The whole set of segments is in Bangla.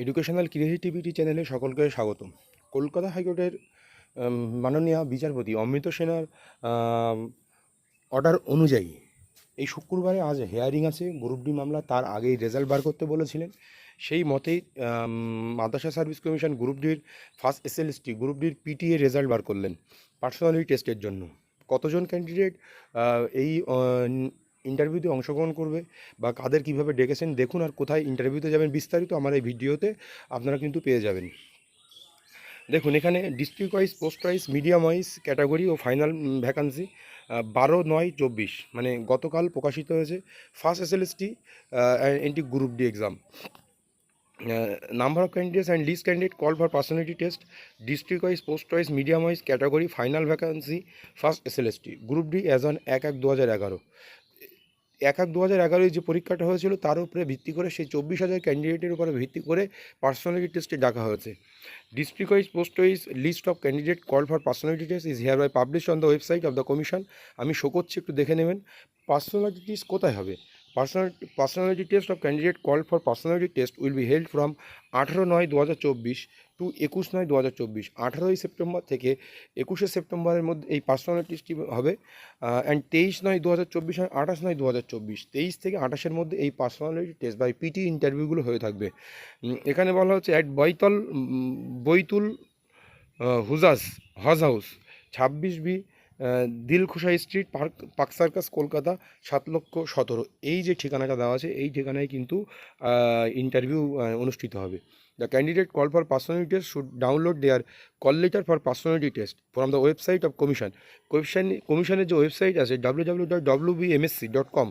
এডুকেশনাল ক্রিয়েটিভিটি চ্যানেলে সকলকে স্বাগতম। কলকাতা হাইকোর্টের মাননীয় বিচারপতি অমৃত সেনার অর্ডার অনুযায়ী এই শুক্রবারে আজ হেয়ারিং আছে, গ্রুপ ডি মামলা, তার আগেই রেজাল্ট বার করতে বলেছিলেন। সেই মতেই মাদ্রাসা সার্ভিস কমিশন গ্রুপ ডির ফার্স্ট এসএলএসটি, গ্রুপ ডির পিটিএ রেজাল্ট বার করলেন পার্সোনালিটি টেস্টের জন্য। কতজন ক্যান্ডিডেট এই ইন্টারভিউতে অংশগ্রহণ করবে বা কাদের কীভাবে ডেকেছেন দেখুন আর কোথায় ইন্টারভিউতে যাবেন বিস্তারিত আমার এই ভিডিওতে আপনারা কিন্তু পেয়ে যাবেন। দেখুন, এখানে district wise post wise medium wise category ও ফাইনাল ভ্যাকান্সি বারো, নয়, চব্বিশ। মানে গতকাল প্রকাশিত হয়েছে first SLST NT group D exam number of candidates and list candidate call for personality test district wise post wise medium wise category final vacancy first SLST group D as on এক এক দু হাজার এগারো। এক এক দু হাজার এগারোয় যে পরীক্ষাটা হয়েছিল, তার উপরে ভিত্তি করে সেই চব্বিশ হাজার ক্যান্ডিডেটের উপরে ভিত্তি করে পার্সোনালিটি টেস্টে ডাকা হয়েছে। District wise post wise list of candidate call for personality test is here by publish on the website of the commission আমি শো করছি একটু দেখে নেবেন। পার্সোনালিটি টেস্ট কোথায় হবে? Personal personality test of candidate call for personality test will be held from আঠারো নয় দু হাজার চব্বিশ টু একুশ নয় দু হাজার চব্বিশ। আঠারোই সেপ্টেম্বর থেকে একুশে সেপ্টেম্বরের মধ্যে এই পার্সোনালিটি টেস্টটি হবে অ্যান্ড তেইশ নয় দু হাজার চব্বিশ আর আঠাশ নয় দু হাজার চব্বিশ। তেইশ থেকে আঠাশের মধ্যে এই পার্সোনালিটি টেস্ট বা পিটি ইন্টারভিউগুলো হয়ে থাকবে। এখানে বলা হচ্ছে অ্যাট বৈতল বৈতুল হুজাস হজ হাউস ছাব্বিশ B Dilkhusha street, park park circus, Kolkata, সাত লক্ষ সতেরো। এই যে ঠিকানাটা দেওয়া আছে, এই ঠিকানায় কিন্তু ইন্টারভিউ অনুষ্ঠিত হবে। The candidate call for personality test should download their call letter for personality test from the website of commission commission কমিশনের যে ওয়েবসাইট আছে W W dot W B MSC dot com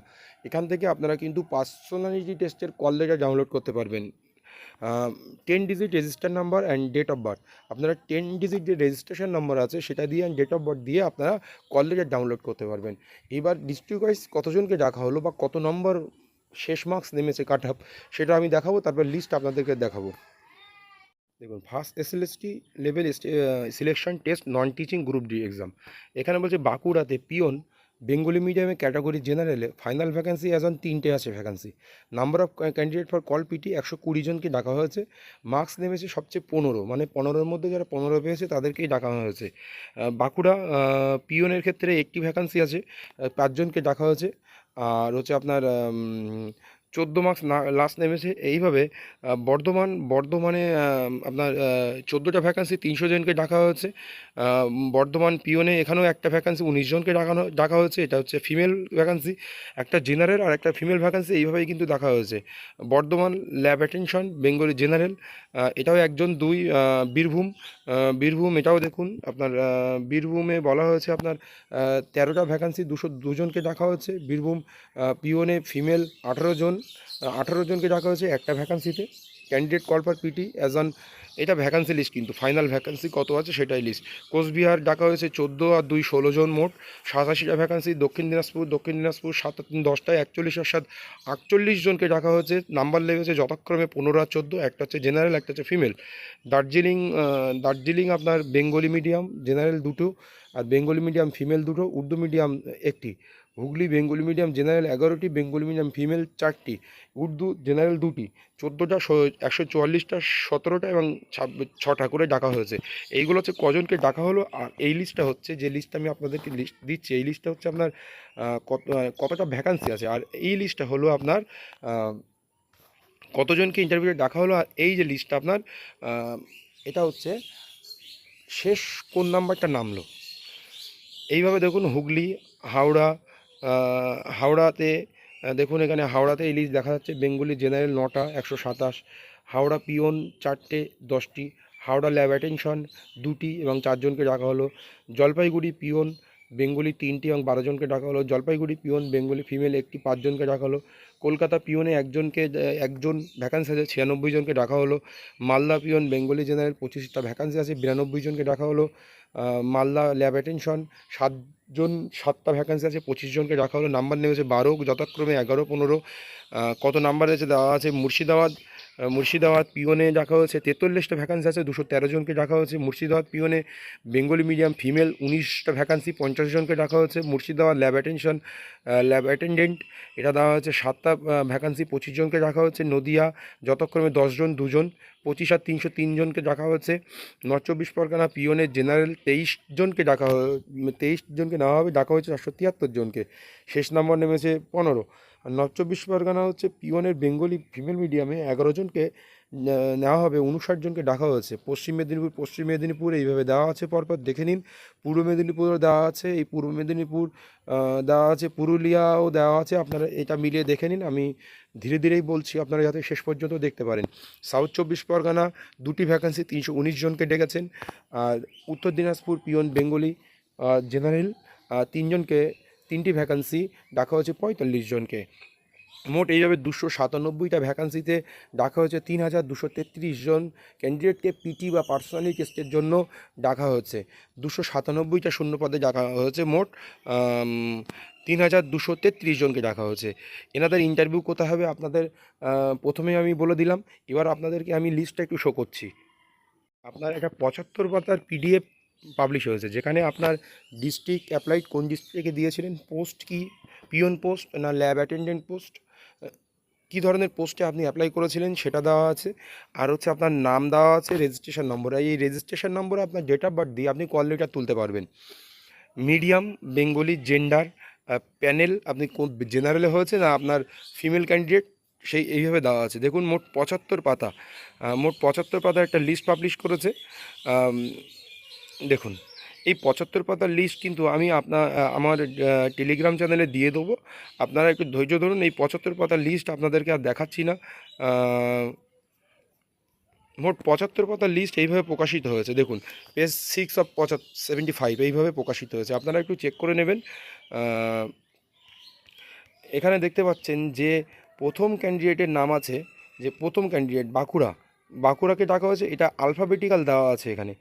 এখান থেকে আপনারা কিন্তু পার্সোনালিটি টেস্টের কল লেটার ডাউনলোড করতে পারবেন। Ten digit register number and date of birth আপনারা টেন ডিজিট যে রেজিস্ট্রেশন নাম্বার আছে, সেটা দিয়ে অ্যান্ড ডেট অফ বার্থ দিয়ে আপনারা কল লেটার ডাউনলোড করতে পারবেন। এবার ডিস্ট্রিক্ট ওয়াইজ কতজনকে ডাকা হলো বা কত নম্বর শেষ মার্কস নেমেছে কাট আপ সেটা আমি দেখাবো, তারপর লিস্ট আপনাদেরকে দেখাবো। দেখুন first SLST level selection test non teaching group D exam এখানে বলছে বাঁকুড়াতে পিওন বেঙ্গলি মিডিয়ামে ক্যাটাগরি জেনারেলে ফাইনাল ভ্যাকান্সি অ্যাজ অন তিনটে আছে vacancy number of candidate for call PT একশো কুড়ি জনকে ডাকা হয়েছে। মার্কস নেমেছে সবচেয়ে পনেরো মানে পনেরোর মধ্যে যারা পনেরো পেয়েছে তাদেরকেই ডাকা হয়েছে। বাঁকুড়া পিওনের ক্ষেত্রে একটি ভ্যাকান্সি আছে পাঁচজনকে ডাকা হয়েছে। আর হচ্ছে আপনার চোদ্দ মার্কস না লাস্ট নেমেছে। এইভাবে বর্ধমান, বর্ধমানে আপনার চোদ্দোটা ভ্যাকান্সি তিনশো জনকে ডাকা হয়েছে। বর্ধমান পিওনে এখানেও একটা ভ্যাকান্সি উনিশ জনকে ডাকানো, ডাকা হয়েছে। এটা হচ্ছে ফিমেল ভ্যাকান্সি একটা জেনারেল আর একটা ফিমেল ভ্যাকান্সি এইভাবেই কিন্তু ডাকা হয়েছে। Bardhaman lab attention Bengali general এটাও একজন, দুই বীরভূম। বীরভূম, এটাও দেখুন, আপনার বীরভূমে বলা হয়েছে আপনার তেরোটা ভ্যাকান্সি দুশো, দুজনকে ডাকা হচ্ছে বীরভূম পিওনে ফিমেল আঠেরো জন আঠেরো জনকে ডাকা হয়েছে একটা ভ্যাকান্সিতে candidate call for PT as on এটা ভ্যাকান্সি লিস্ট কিন্তু ফাইনাল ভ্যাকান্সি কত আছে সেটাই লিস্ট কোচবিহার ডাকা হয়েছে চোদ্দ আর দুই ষোলো জন মোট, সাতাশিটা ভ্যাকান্সি দক্ষিণ দিনাজপুর দক্ষিণ দিনাজপুর সাত তিন দশটায় একচল্লিশ আর সাত, আটচল্লিশ জনকে ডাকা হয়েছে, নাম্বার লেগেছে যথাক্রমে পনেরো আর চোদ্দ, একটা হচ্ছে জেনারেল একটা হচ্ছে ফিমেল দার্জিলিং দার্জিলিং আপনার বেঙ্গলি মিডিয়াম জেনারেল দুটো, আর বেঙ্গলি মিডিয়াম ফিমেল দুটো, উর্দু মিডিয়াম একটি। হুগলি বেঙ্গলি মিডিয়াম, জেনারেল এগারোটি, বেঙ্গলি মিডিয়াম, ফিমেল চারটি, উর্দু জেনারেল দুটি, চোদ্দোটা একশো চুয়াল্লিশটা, সতেরোটা এবং ছটা করে ডাকা হয়েছে। এইগুলো হচ্ছে কজনকে ডাকা হলো, আর এই লিস্টটা হচ্ছে, যে লিস্টটা আমি আপনাদেরকে লিস্ট দিচ্ছি, এই লিস্টটা হচ্ছে আপনার কত, কতটা ভ্যাকান্সি আছে, আর এই লিস্টটা হলো আপনার কতজনকে ইন্টারভিউতে ডাকা হলো, আর এই যে লিস্টটা আপনার এটা হচ্ছে, শেষ কোন নাম্বারটা নামলো? এইভাবে দেখুন হুগলি, হাওড়া হাওড়াতে দেখুন এখানে হাওড়াতে ইলিশ দেখা যাচ্ছে, বেঙ্গলি জেনারেল নটা, একশো সাতাশ, হাওড়া পিওন চারটে দশটি, হাওড়া ল্যাব অ্যাটেনশন দুটি এবং চারজনকে ডাকা হলো, জলপাইগুড়ি পিওন বেঙ্গলি তিনটি এবং বারো জনকে ডাকা হলো। জলপাইগুড়ি পিওন বেঙ্গলি ফিমেল একটি পাঁচজনকে ডাকা হলো। কলকাতা পিওনে একজনকে, একজন ভ্যাকান্সি আছে, ছিয়ানব্বই জনকে ডাকা হলো। মালদা পিওন বেঙ্গলি জেনারেল পঁচিশটা ভ্যাকান্সি আছে, বিরানব্বই জনকে ডাকা হলো। মালদা ল্যাব অ্যাটেনশন সাতজন, সাতটা ভ্যাকান্সি আছে, পঁচিশ জনকে ডাকা হলো। নাম্বার নেমেছে বারো, যথাক্রমে এগারো, পনেরো। কত নাম্বার আছে দেওয়া আছে, মুর্শিদাবাদ মুর্শিদাবাদ পিওনে রাখা হয়েছে। তেতাল্লিশটা ভ্যাকান্সি আছে, দুশো তেরো জনকে রাখা হয়েছে। মুর্শিদাবাদ পিওনে বেঙ্গলি মিডিয়াম ফিমেল উনিশটা ভ্যাকান্সি পঞ্চাশ জনকে রাখা হয়েছে। Murshidabad lab attention lab attendant এটা দেওয়া হয়েছে। সাতটা ভ্যাকান্সি পঁচিশ জনকে রাখা হয়েছে। নদিয়া, যথাক্রমে দশজন দুজন, পঁচিশ আর তিনশো তিনজনকে রাখা হয়েছে। নর্থ চব্বিশ পরগনা পিওনের জেনারেল তেইশ জনকে ডাকা তেইশ জনকে নেওয়া হবে। ডাকা হয়েছে চারশো তিয়াত্তর জনকে। শেষ নম্বর নেমেছে পনেরো। আর নর্থ চব্বিশ পরগনা হচ্ছে পিওনের বেঙ্গলি ফিমেল মিডিয়ামে এগারো জনকে নেওয়া হবে, উনষাট জনকে ডাকা হয়েছে। পশ্চিম মেদিনীপুর পশ্চিম মেদিনীপুর এইভাবে দেওয়া আছে পরপর। দেখে নিন, পূর্ব মেদিনীপুরও দেওয়া আছে, এই পূর্ব মেদিনীপুর দেওয়া আছে, পুরুলিয়াও দেওয়া আছে। আপনারা এটা মিলিয়ে দেখে নিন, আমি ধীরে ধীরেই বলছি, আপনারা যাতে শেষ পর্যন্ত দেখতে পারেন। সাউথ চব্বিশ পরগনা, দুটি ভ্যাকান্সি তিনশো উনিশ জনকে ডেকেছেন। আর উত্তর দিনাজপুর পিওন বেঙ্গলি জেনারেল তিনজনকে তিনটি ভ্যাকান্সি ডাকা হয়েছে পঁয়তাল্লিশ জনকে। মোট এইভাবে দুশো সাতানব্বইটা ভ্যাকান্সিতে ডাকা হয়েছে তিন হাজার দুশো তেত্রিশ জন। ক্যান্ডিডেটকে পিটি বা পার্সোনালি টেস্টের জন্য ডাকা হয়েছে। দুশো সাতানব্বইটা শূন্য পদে ডাকা হয়েছে মোট তিন হাজার দুশো তেত্রিশ জনকে ডাকা হয়েছে। এনাদের ইন্টারভিউ কোথায় হবে আপনাদের প্রথমে আমি বলে দিলাম। এবার আপনাদেরকে আমি লিস্টটা একটু শো করছি। আপনার একটা পঁচাত্তর পাতার পিডিএফ পাবলিশ হয়েছে, যেখানে আপনার ডিস্ট্রিক্ট অ্যাপ্লাইড কোন ডিস্ট্রিক্টে দিয়েছিলেন পোস্ট কি পিওন পোস্ট না ল্যাব অ্যাটেন্ডেন্ট পোস্ট কী ধরনের পোস্টে আপনি অ্যাপ্লাই করেছিলেন সেটা দেওয়া আছে, আর হচ্ছে আপনার নাম দেওয়া আছে রেজিস্ট্রেশন নম্বর এই রেজিস্ট্রেশন নম্বরে আপনার ডেট অফ বার্থ দিয়ে আপনি কল লেটার তুলতে পারবেন। মিডিয়াম বেঙ্গলি জেন্ডার প্যানেল আপনি কোন জেনারেলে হয়েছে না আপনার ফিমেল ক্যান্ডিডেট সেই এইভাবে দেওয়া আছে। দেখুন, মোট পঁচাত্তর পাতা মোট পঁচাত্তর পাতা একটা লিস্ট পাবলিশ করেছে দেখুন, এই পঁচাত্তর পাতার লিস্ট কিন্তু আমি আপনার আমার টেলিগ্রাম চ্যানেলে দিয়ে দেবো। আপনারা একটু ধৈর্য ধরুন, এই পঁচাত্তর পাতার লিস্ট আপনাদেরকে আর দেখাচ্ছি না। মোট পঁচাত্তর পাতার লিস্ট এইভাবে প্রকাশিত হয়েছে। দেখুন পেজ সিক্স অফ পঁচাত্তর সেভেন্টি ফাইভ এইভাবে প্রকাশিত হয়েছে। আপনারা একটু চেক করে নেবেন। এখানে দেখতে পাচ্ছেন যে প্রথম ক্যান্ডিডেটের নাম আছে, যে প্রথম ক্যান্ডিডেট বাঁকুড়া। বাঁকুড়াকে ডাকা হয়েছে, এটা আলফাবেটিক্যাল দেওয়া আছে এখানে।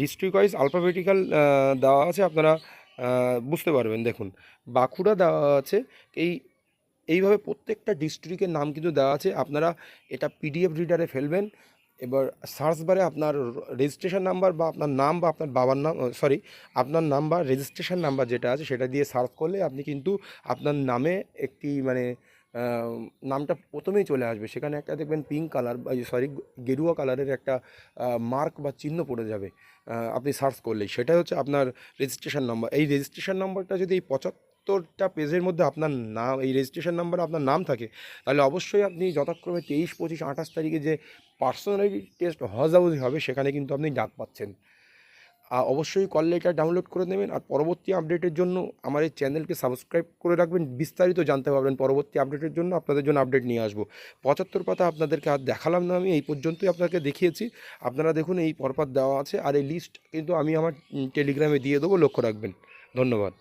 ডিস্ট্রিক্ট ওয়াইজ আলফাবেটিক্যাল দেওয়া আছে, আপনারা বুঝতে পারবেন, দেখুন। বাঁকুড়া দেওয়া আছে, এই, এইভাবে প্রত্যেকটা ডিস্ট্রিক্টের নাম কিন্তু দেওয়া আছে। আপনারা এটা পিডিএফ রিডারে ফেলবেন, এবার সার্চ বারে আপনার রেজিস্ট্রেশন নাম্বার বা আপনার নাম বা আপনার বাবার নাম সরি আপনার নাম বা রেজিস্ট্রেশন নাম্বার যেটা আছে, সেটা দিয়ে সার্চ করলে আপনি কিন্তু আপনার নামে একটি মানে নামটা প্রথমেই চলে আসবে। সেখানে একটা দেখবেন পিঙ্ক কালার সরি গেরুয়া কালারের একটা মার্ক বা চিহ্ন পড়ে যাবে আপনি সার্চ করলেই। সেটাই হচ্ছে আপনার রেজিস্ট্রেশন নাম্বার এই রেজিস্ট্রেশন নাম্বারটা যদি এই পঁচাত্তরটা পেজের মধ্যে আপনার নাম, এই রেজিস্ট্রেশন নাম্বারে আপনার নাম থাকে, তাহলে অবশ্যই আপনি যথাক্রমে তেইশ, পঁচিশ, আঠাশ তারিখে যে পার্সোনালিটি টেস্ট হজাউজি হবে, সেখানে কিন্তু আপনি ডাক পাচ্ছেন। আর অবশ্যই কল লেটার ডাউনলোড করে নেবেন আর পরবর্তী আপডেটের জন্য আমার এই চ্যানেলকে সাবস্ক্রাইব করে রাখবেন। বিস্তারিত জানতে পারবেন পরবর্তী আপডেটের জন্য, আপনাদের জন্য আপডেট নিয়ে আসব। পঁচাত্তর পাতা আপনাদেরকে আর দেখালাম না আমি, এই পর্যন্তই আপনাকে দেখিয়েছি। আপনারা দেখুন এই পরপাত দেওয়া আছে আর এই লিস্ট কিন্তু আমি আমার টেলিগ্রামে দিয়ে দেবো, লক্ষ্য রাখবেন। ধন্যবাদ।